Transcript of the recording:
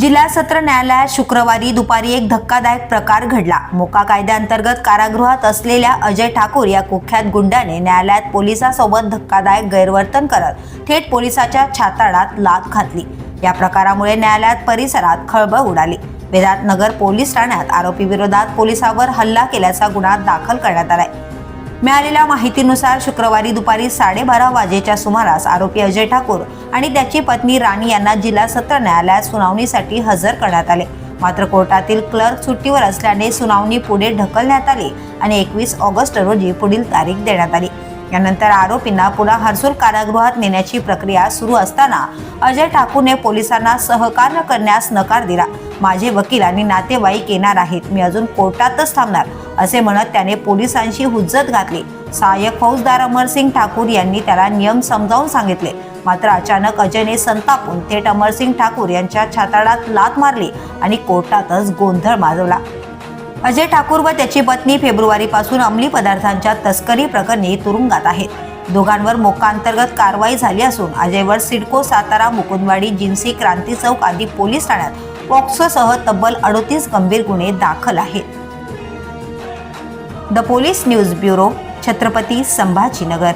जिल्हा सत्र न्यायालयात शुक्रवारी दुपारी एक धक्कादायक प्रकार घडला. मोका कायद्याअंतर्गत कारागृहात असलेल्या अजय ठाकूर या कुख्यात गुंडाने न्यायालयात पोलिसासोबत धक्कादायक गैरवर्तन करत थेट पोलिसाच्या छाताडात लात घातली. या प्रकारामुळे न्यायालयात परिसरात खळबळ उडाली. वेदात नगर पोलीस ठाण्यात आरोपी विरोधात पोलिसावर हल्ला केल्याचा गुन्हा दाखल करण्यात आलाय. मिळालेल्या माहितीनुसार शुक्रवारी दुपारी साडेबारा वाजेच्या सुमारास आरोपी अजय ठाकूर आणि त्याची पत्नी राणी यांना जिल्हा सत्र न्यायालयात सुनावणीसाठी हजर करण्यात आले. मात्र कोर्टातील क्लर्क सुट्टीवर असल्याने सुनावणी पुढे ढकलण्यात आली आणि एकवीस ऑगस्ट रोजी पुढील तारीख देण्यात आली. यानंतर आरोपींना पुन्हा हर्सूल कारागृहात नेण्याची प्रक्रिया सुरू असताना अजय ठाकूरने पोलिसांना सहकार्य करण्यास नकार दिला. माझे वकील आणि नातेवाईक येणार आहेत. मी अजून कोर्टातच थांबणार असे म्हणत त्याने पोलिसांशी हुज्जत घातली. सहाय्यक फौजदार अमरसिंग ठाकूर यांनी त्याला नियम समजावून सांगितले. मात्र अचानक अजयने संतापून थेट अमरसिंग ठाकूर यांच्या छाताडात लात मारली आणि कोर्टातच गोंधळ माजवला. अजय ठाकूर व त्याची पत्नी फेब्रुवारीपासून अंमली पदार्थांच्या तस्करी प्रकरणी तुरुंगात आहेत. दोघांवर मोकांतर्गत कारवाई झाली असून अजयवर सिडको सातारा मुकुंदवाडी जिन्सी क्रांती चौक आदी पोलीस ठाण्यात पॉक्सोसह तब्बल अडोतीस गंभीर गुन्हे दाखल आहेत. The police news bureau Chhatrapati Sambhajinagar.